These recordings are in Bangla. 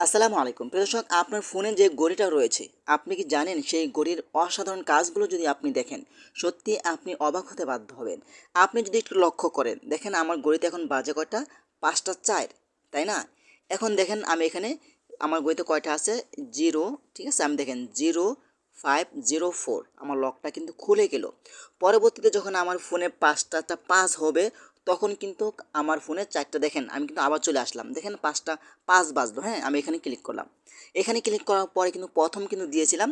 আসসালামু আলাইকুম। দর্শক, আপনার ফোনে যে ঘড়িটা রয়েছে, আপনি কি জানেন সেই ঘড়ির অসাধারণ কাজগুলো যদি আপনি দেখেন, সত্যি আপনি অবাক হতে বাধ্য হবেন। আপনি যদি একটু লক্ষ্য করেন, দেখেন আমার ঘড়িতে এখন বাজে কয়টা? পাঁচটা চার, তাই না? এখন দেখেন আমি এখানে, আমার ঘড়িতে কয়টা আছে? জিরো, ঠিক আছে? আমি দেখেন, জিরো, ফাইভ, জিরো, ফোর। আমার লকটা কিন্তু খুলে গেল। পরবর্তীতে যখন আমার ফোনে পাঁচটাটা পাস হবে তখন কিন্তু আমার ফোনে চারটা দেখেন, আমি কিন্তু আবার চলে আসলাম। দেখেন পাঁচটা, পাঁচ বাজলো হ্যাঁ আমি এখানে ক্লিক করলাম। এখানে ক্লিক করার পরে কিন্তু প্রথম কিন্তু দিয়েছিলাম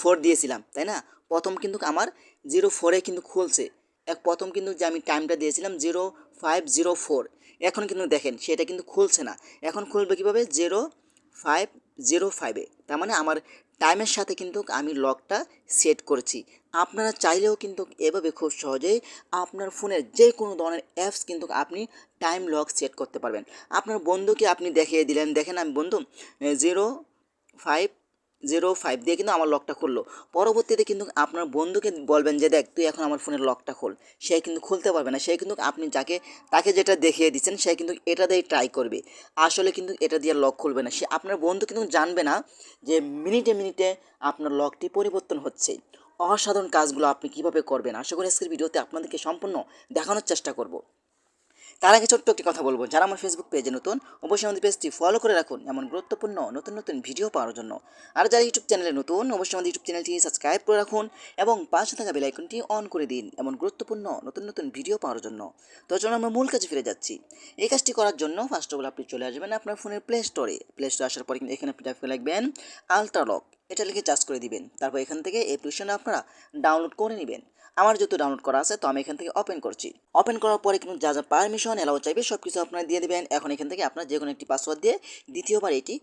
ফোর দিয়েছিলাম, তাই না? প্রথম কিন্তু আমার জিরো ফোরে কিন্তু খুলছে। এক প্রথম কিন্তু যে আমি টাইমটা দিয়েছিলাম জিরো ফাইভ জিরো ফোর এখন কিন্তু দেখেন, সেটা কিন্তু খুলছে না। এখন খুলবে কীভাবে? জিরো ফাইভ জিরো ফাইভে তার মানে আমার টাইমের সাথে কিন্তু আমি লকটা সেট করেছি। আপনারা চাইলেও কিন্তু এভাবে খুব সহজেই আপনার ফোনের যে কোনো ধরনের অ্যাপস কিন্তু আপনি টাইম লক সেট করতে পারবেন। আপনার বন্ধুকে আপনি দেখিয়ে দিলেন। দেখেন আমি বন্ধু জিরো ফাইভ জিরো ফাইভ দিয়ে কিন্তু আমার লকটা খুললো। পরবর্তীতে কিন্তু আপনার বন্ধুকে বলবেন যে, দেখ, তুই এখন আমার ফোনের লকটা খোল। সে কিন্তু খুলতে পারবে না। সে কিন্তু আপনি যাকে, তাকে যেটা দেখিয়ে দিচ্ছেন, সে কিন্তু এটা দিয়ে ট্রাই করবে। আসলে কিন্তু এটা দিয়ে লক খুলবে না। সে আপনার বন্ধু কিন্তু জানবে না যে, মিনিটে মিনিটে আপনার লকটি পরিবর্তন হচ্ছে। অসাধারণ কাজগুলো আপনি কীভাবে করবেন? আশা করি আজকের ভিডিওতে আপনাদেরকে সম্পূর্ণ দেখানোর চেষ্টা করব। তার আগে ছোট্ট একটি কথা বলব। যারা আমার ফেসবুক পেজে নতুন, অবশ্যই আমাদের পেজটি ফলো করে রাখুন এমন গুরুত্বপূর্ণ, নতুন নতুন ভিডিও পাওয়ার জন্য। আর যারা ইউটিউব চ্যানেলে নতুন, অবশ্যই আমাদের ইউটিউব চ্যানেলটি সাবস্ক্রাইব করে রাখুন এবং পাশে থাকা বেল আইকনটি অন করে দিন এমন গুরুত্বপূর্ণ, নতুন নতুন ভিডিও পাওয়ার জন্য। তো চলুন আমরা মূল কাজে ফিরে যাচ্ছি। এই কাজটি করার জন্য ফার্স্ট অফ অল আপনি চলে আসবেন আপনার ফোনের প্লে স্টোরে প্লে স্টোরে আসার পরে এখানে আপনি টাইপ করে লিখবেন আলট্রালক এটা লিখে চার্জ করে দিবেন। তারপর এখান থেকে অ্যাপ্লিকেশন আপনারা ডাউনলোড করে নেবেন। আমার যত ডাউনলোড করা আছে, তো আমি এখান থেকে ওপেন করছি। ওপেন করার পরে কিন্তু যা যা পারমিশন এলাও চাইবে সব কিছু আপনারা দিয়ে দেবেন। এখন এখান থেকে আপনার যে কোনো একটি পাসওয়ার্ড দিয়ে দ্বিতীয়বার এটি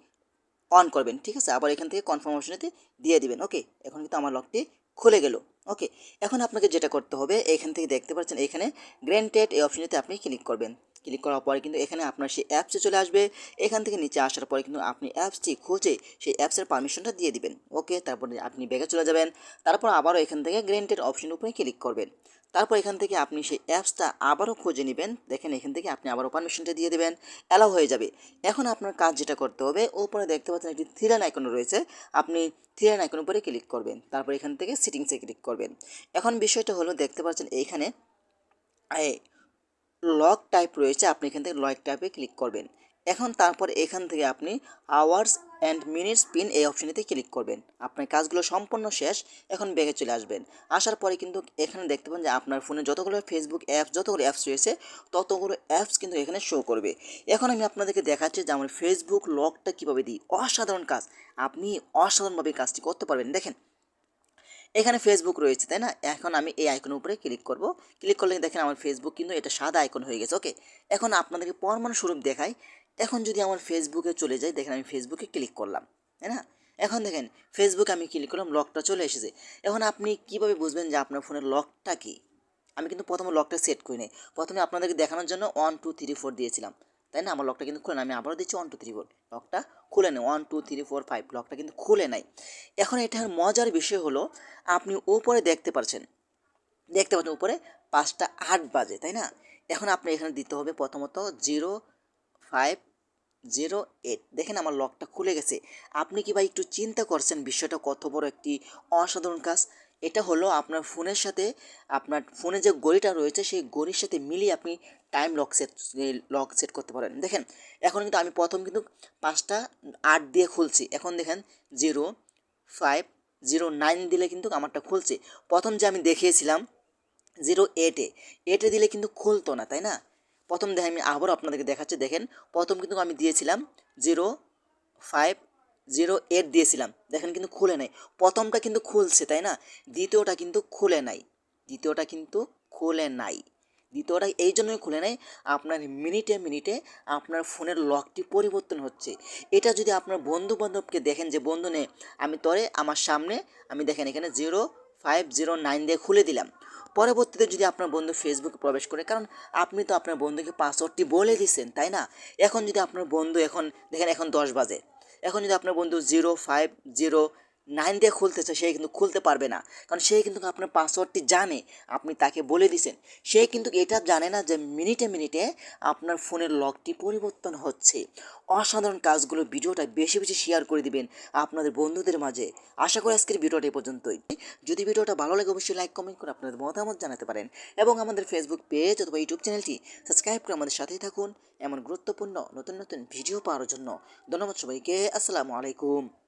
অন করবেন, ঠিক আছে? আবার এখান থেকে কনফার্ম অপশনেতে দিয়ে দিবেন ওকে এখন কিন্তু আমার লকটি খুলে গেল ওকে এখন আপনাকে যেটা করতে হবে, এখান থেকে দেখতে পাচ্ছেন, এখানে গ্র্যান্টেড এই অপশনেতে আপনি ক্লিক করবেন। ক্লিক করার পরে কিন্তু এখানে আপনার সেই অ্যাপসে চলে আসবে। এখান থেকে নিচে আসার পরে কিন্তু আপনি অ্যাপসটি খুঁজে সেই অ্যাপসের পারমিশনটা দিয়ে দিবেন। ওকে তারপরে আপনি ব্যাগে চলে যাবেন। তারপর আবারও এখান থেকে গ্র্যান্টেড অপশনের উপরে ক্লিক করবেন। তারপর এখান থেকে আপনি সেই অ্যাপসটা আবারও খুঁজে নেবেন। দেখেন এখান থেকে আপনি আবারও পারমিশনটা দিয়ে দেবেন। অ্যালাউ হয়ে যাবে। এখন আপনার কাজ যেটা করতে হবে ওপরে দেখতে পাচ্ছেন একটি থ্রিলান আইকন রয়েছে। আপনি থ্রিলান আইকন উপরে ক্লিক করবেন। তারপর এখান থেকে সিটিংসে ক্লিক করবেন। এখন বিষয়টা হলো দেখতে পাচ্ছেন এইখানে এই লক টাইপ রয়েছে, আপনি এখান থেকে লক টাইপে ক্লিক করবেন। এখন তারপর এখান থেকে আপনি আওয়ার্স অ্যান্ড মিনিটস পিন এই অপশনেতে ক্লিক করবেন। আপনার কাজগুলো সম্পূর্ণ শেষ, এখন ব্যাগে চলে আসবেন। আসার পরে কিন্তু এখানে দেখতে পান যে আপনার ফোনে যতগুলো ফেসবুক অ্যাপস যতগুলো অ্যাপস রয়েছে, ততগুলো অ্যাপস কিন্তু এখানে শো করবে। এখন আমি আপনাদেরকে দেখাচ্ছি যে আমার ফেসবুক লকটা কীভাবে দিই। অসাধারণ কাজ! আপনি অসাধারণভাবে কাজটি করতে পারবেন। দেখেন এখানে ফেসবুক রয়েছে, তাই না? এখন আমি এই আইকনের উপরে ক্লিক করব। ক্লিক করলে দেখেন আমার ফেসবুক কিন্তু এটা সাদা আইকন হয়ে গেছে ওকে এখন আপনাদেরকে পরমাণু স্বরূপ দেখাই। এখন যদি আমার ফেসবুকে চলে যাই, দেখেন আমি ফেসবুকে ক্লিক করলাম, তাই না? এখন দেখেন ফেসবুকে আমি ক্লিক করলাম লকটা চলে এসেছে। এখন আপনি কীভাবে বুঝবেন যে আপনার ফোনের লকটা কি? আমি কিন্তু প্রথমে লকটা সেট করি নাই প্রথমে আপনাদেরকে দেখানোর জন্য ওয়ান টু থ্রি ফোর দিয়েছিলাম। তাই না? আমার লকটা কিন্তু খুলে না আমি আবারও দিচ্ছি ওয়ান টু থ্রি ফোর লকটা খুলে নেই। One two three four five লকটা কিন্তু খুলে নাই। এখন এটার মজার বিষয় হলো, আপনি উপরে দেখতে পাচ্ছেন দেখতে পাচ্ছেন উপরে পাঁচটা আট বাজে, তাই না? এখন আপনি এখানে দিতে হবে প্রথমত জিরো ফাইভ জিরো এইট দেখেন আমার লকটা খুলে গেছে। আপনি কি ভাই একটু চিন্তা করছেন? বিষয়টা কত বড় একটি অসাধারণ কাজ। এটা হলো আপনার ফোনের সাথে, আপনার ফোনে যে গড়িটা রয়েছে, সেই গড়ির সাথে মিলিয়ে আপনি time lock set lock set করতে পারেন। দেখেন, এখন কিন্তু আমি প্রথম কিন্তু পাঁচটা, আট দিয়ে খুলছি। এখন দেখেন জিরো ফাইভ জিরো নাইন দিলে কিন্তু আমারটা খুলছে। প্রথম যে আমি দেখিয়েছিলাম জিরো এইটে এইটে দিলে কিন্তু খুলতো না, তাই না? প্রথম দেখেন আমি আবারও আপনাদেরকে দেখাচ্ছি। দেখেন, প্রথম কিন্তু আমি দিয়েছিলাম জিরো ফাইভ জিরো এইট দিয়েছিলাম। দেখেন কিন্তু খুলে নাই। প্রথমটা কিন্তু খুলছে, তাই না? দ্বিতীয়টা কিন্তু খুলে নাই। দ্বিতীয়টা কিন্তু খুলে নাই। দ্বিতীয়টা এই জন্যই খুলে নেয় আপনার মিনিটে মিনিটে আপনার ফোনের লকটি পরিবর্তন হচ্ছে। এটা যদি আপনার বন্ধু বান্ধবকে দেখেন যে, বন্ধু নে, আমি তরে আমার সামনে, আমি দেখেন এখানে জিরো ফাইভ জিরো নাইন দিয়ে খুলে দিলাম। পরবর্তীতে যদি আপনার বন্ধু ফেসবুকে প্রবেশ করে, কারণ আপনি তো আপনার বন্ধুকে পাসওয়ার্ডটি বলে দিচ্ছেন তাই না? এখন যদি আপনার বন্ধু এখন, দেখেন এখন দশ বাজে। এখন যদি আপনার বন্ধু জিরো ফাইভ জিরো নাইন দিয়ে খুলতে চায়, সে কিন্তু খুলতে পারবে না। কারণ সে কিন্তু আপনার পাসওয়ার্ডটি জানে, আপনি তাকে বলে দিছেন। সে কিন্তু এটা জানে না যে মিনিটে মিনিটে আপনার ফোনের লকটি পরিবর্তন হচ্ছে। অসাধারণ কাজগুলো ভিডিওটা বেশি বেশি শেয়ার করে দিবেন আপনাদের বন্ধুদের মাঝে। আশা করি আজকের ভিডিওটা এই পর্যন্তই। যদি ভিডিওটা ভালো লাগে, অবশ্যই লাইক কমেন্ট করে আপনাদের মতামত জানাতে পারেন। এবং আমাদের ফেসবুক পেজ অথবা ইউটিউব চ্যানেলটি সাবস্ক্রাইব করে আমাদের সাথেই থাকুন। এমন গুরুত্বপূর্ণ নতুন নতুন ভিডিও পাওয়ার জন্য। ধন্যবাদ সবাইকে। আসসালামু আলাইকুম।